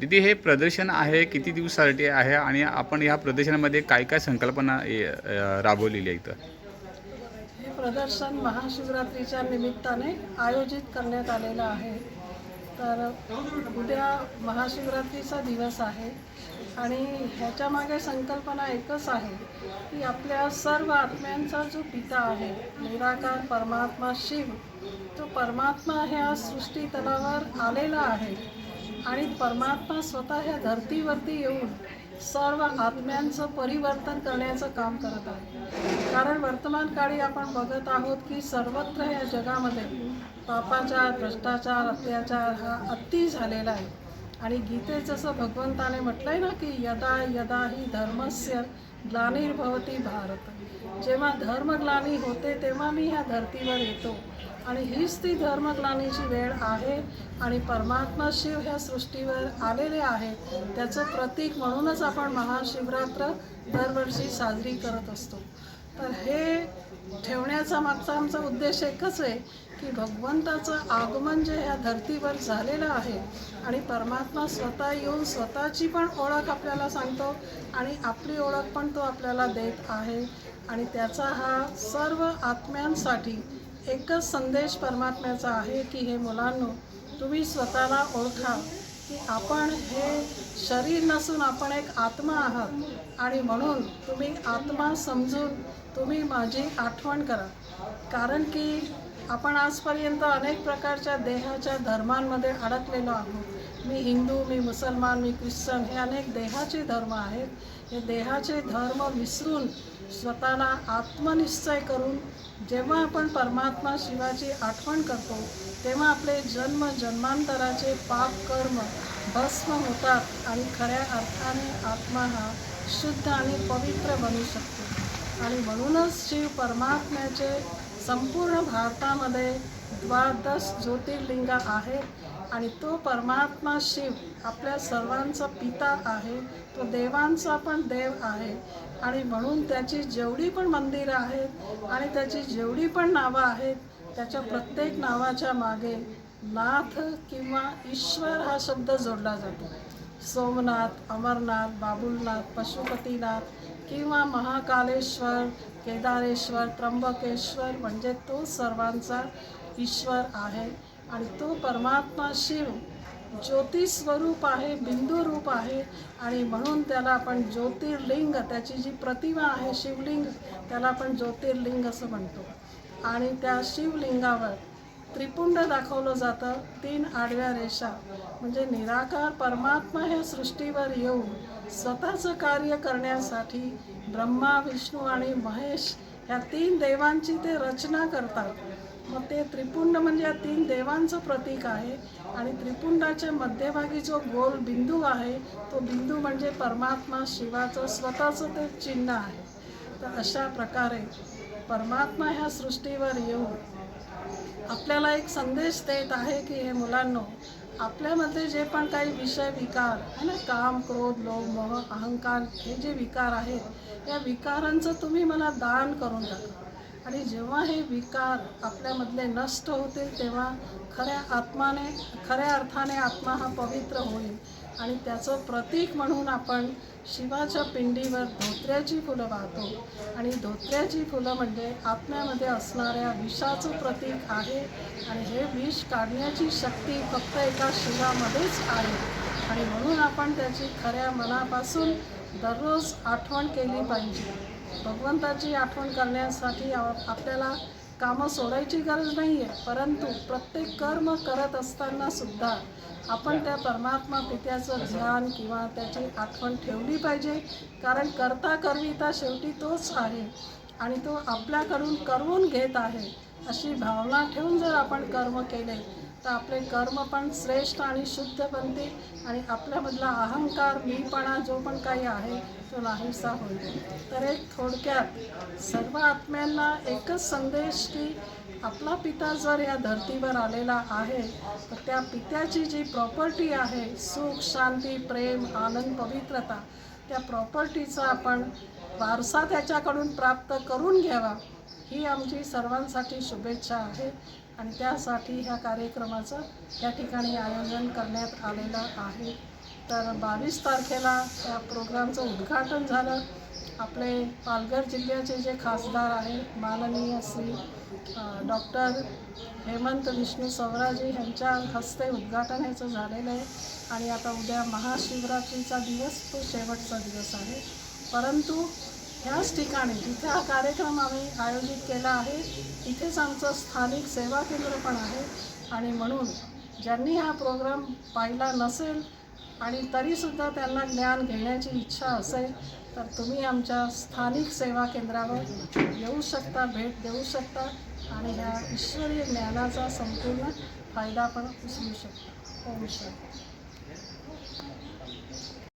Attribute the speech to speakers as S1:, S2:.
S1: दीदी हे प्रदर्शन आहे किती दिवसासाठी आहे आणि आपण या प्रदर्शनामध्ये काय काय संकल्पना राबवलेली आहे इथं?
S2: हे प्रदर्शन महाशिवरात्रीच्या निमित्ताने आयोजित करण्यात आलेलं आहे. तर उद्या महाशिवरात्रीचा दिवस आहे आणि ह्याच्यामागे संकल्पना एकच आहे की आपल्या सर्व आत्म्यांचा जो पिता आहे निराकार परमात्मा शिव तो परमात्मा ह्या सृष्टी तलावर आलेला आहे. आणि परमात्मा स्वतः ह्या धर्तीवरती येऊन सर्व आत्म्यांचं परिवर्तन करण्याचं काम करत आहे. कारण वर्तमान काळी आपण बघत आहोत की सर्वत्र या जगामध्ये पापाचार भ्रष्टाचार अत्याचार हा अति झालेला आहे. आणि गीते जसं भगवंताने म्हटलंय ना की यदा यदा ही धर्मस्य ग्लानिर्भवती भारत. जेव्हा धर्मग्लानी होते तेव्हा मी ह्या धर्तीवर येतो. आणि हीच ती धर्मग्लानीची वेळ आहे आणि परमात्मा शिव ह्या सृष्टीवर आलेले आहेत. त्याचं प्रतीक म्हणूनच आपण महाशिवरात्र दरवर्षी साजरी करत असतो. तर हे ठेवण्याचा मागचा आमचा उद्देश एकच आहे की भगवंताचं आगमन जे ह्या धर्तीवर झालेलं आहे आणि परमात्मा स्वतः येऊन स्वतःची पण ओळख आपल्याला सांगतो आणि आपली ओळख पण तो आपल्याला देत आहे. आणि त्याचा हा सर्व आत्म्यांसाठी एकच संदेश परमात्म्याचा आहे की हे मुलांनो तुम्ही स्वतःला ओळखा की आपण हे शरीर नसून आपण एक आत्मा आहात आणि म्हणून तुम्ही आत्मा समजून तुम्ही माझी आठवण करा. कारण की आपण आजपर्यंत अनेक प्रकारच्या देहाच्या धर्मांमध्ये अडकलेलो आहोत. मी हिंदू मी मुसलमान मी ख्रिश्चन हे अनेक देहाचे धर्म आहेत. हे देहाचे धर्म विसरून स्वतःला आत्मनिश्चय करून जेव्हा आपण परमात्मा शिवाची आठवण करतो तेव्हा आपले जन्म जन्मांतराचे पाप कर्म भस्म होतात आणि खऱ्या अर्थाने आत्मा हा शुद्ध आणि पवित्र बनू शकतो. आणि म्हणूनच शिव परमात्म्याचे संपूर्ण भारतामध्ये द्वादश ज्योतिर्लिंग आहेत. आणि तो परमात्मा शिव आपल्या सर्वांचा पिता आहे. तो देवांचा पण देव आहे. आणि म्हणून त्याची जेवढी पण मंदिरं आहेत आणि त्याची जेवढी पण नावं आहेत त्याच्या प्रत्येक नावाच्या मागे नाथ किंवा ईश्वर हा शब्द जोडला जातो. सोमनाथ अमरनाथ बाबुलनाथ पशुपतीनाथ किंवा महाकालेश्वर केदारेश्वर त्र्यंबकेश्वर म्हणजे तो सर्वांचा ईश्वर आहे. आणि तो परमात्मा शिव ज्योती स्वरूप आहे बिंदू रूप आहे. आणि म्हणून त्याला आपण ज्योतिर्लिंग त्याची जी प्रतिमा आहे शिवलिंग त्याला आपण ज्योतिर्लिंग असं म्हणतो. आणि त्या शिवलिंगावर त्रिपुंड दाखवलं जातं तीन आडव्या रेषा. म्हणजे निराकार परमात्मा ह्या सृष्टीवर येऊन स्वतःचं कार्य करण्यासाठी ब्रह्मा विष्णू आणि महेश ह्या तीन देवांची ते रचना करतात. मग ते त्रिपुंड म्हणजे या तीन देवांचं प्रतीक आहे. आणि त्रिपुंडाच्या मध्यभागी जो गोल बिंदू आहे तो बिंदू म्हणजे परमात्मा शिवाचं स्वतःचं ते चिन्ह आहे. तर अशा प्रकारे परमात्मा ह्या सृष्टीवर येऊन आपल्याला एक संदेश देत आहे की हे मुलांनो आपल्यामध्ये जे पण काही विषय विकार आहे ना काम क्रोध लोभ मोह अहंकार हे जे विकार आहेत या विकारांचं तुम्ही मला दान करून टाका. आणि जेव्हा हे विकार आपल्यामधले नष्ट होतील तेव्हा खऱ्या आत्माने खऱ्या अर्थाने आत्मा हा पवित्र होईल. आणि त्याचं प्रतीक म्हणून आपण शिवाच्या पिंडीवर धोत्र्याची फुलं वाहतो. आणि धोत्र्याची फुलं म्हणजे आत्म्यामध्ये असणाऱ्या विषाचं प्रतीक आहे. आणि हे विष काढण्याची शक्ती फक्त एका शिवामध्येच आहे. आणि म्हणून आपण त्याची खऱ्या मनापासून दररोज आठवण केली पाहिजे. भगवंताची आठवण करण्यासाठी आपल्याला कामं सोडायची गरज नाही आहे परंतु प्रत्येक कर्म करत असताना सुद्धा आपण त्या परमात्मा पित्याचं ध्यान किंवा त्याची आठवण ठेवली पाहिजे. कारण करता करविता शेवटी तोच आहे आणि तो आपल्याकडून करवून घेत आहे. अशी भावना ठेवून जर आपण कर्म केले तर आपले कर्म पण श्रेष्ठ आणि शुद्ध बनतील आणि आपल्यामधला अहंकार मीपणा जो पण काही आहे तो नाहीसा होईल. तर एक थोडक्यात सर्व आत्म्यांना एकच संदेश की आपला पिता जर या धर्तीवर आलेला आहे तर त्या पित्याची जी प्रॉपर्टी आहे सुख शांती प्रेम आनंद पवित्रता त्या प्रॉपर्टीचा आपण वारसा त्याच्याकडून प्राप्त करून घ्यावा. ही आमची सर्वांसाठी शुभेच्छा आहे. आणि त्यासाठी ह्या कार्यक्रमाचं या ठिकाणी आयोजन करण्यात आलेलं आहे. तर बावीस तारखेला त्या प्रोग्रामचं उद्घाटन झालं. आपले पालघर जिल्ह्याचे जे खासदार आहेत माननीय श्री डॉक्टर हेमंत विष्णू सवराजी यांच्या हस्ते उद्घाटन ह्याचं झालेलं आहे. आणि आता उद्या महाशिवरात्रीचा दिवस तो शेवटचा दिवस आहे. परंतु ह्याच ठिकाणी जिथे हा कार्यक्रम आम्ही आयोजित केला आहे. तिथेच आमचं स्थानिक सेवा केंद्र पण आहे. आणि म्हणून ज्यांनी हा प्रोग्राम पाहिला नसेल आणि तरीसुद्धा त्यांना ज्ञान घेण्याची इच्छा असेल तर तुम्ही आमच्या स्थानिक सेवा केंद्रावर येऊ शकता भेट देऊ शकता आणि ह्या ईश्वरीय ज्ञानाचा संपूर्ण फायदा पण उचलू शकता. ओम शांती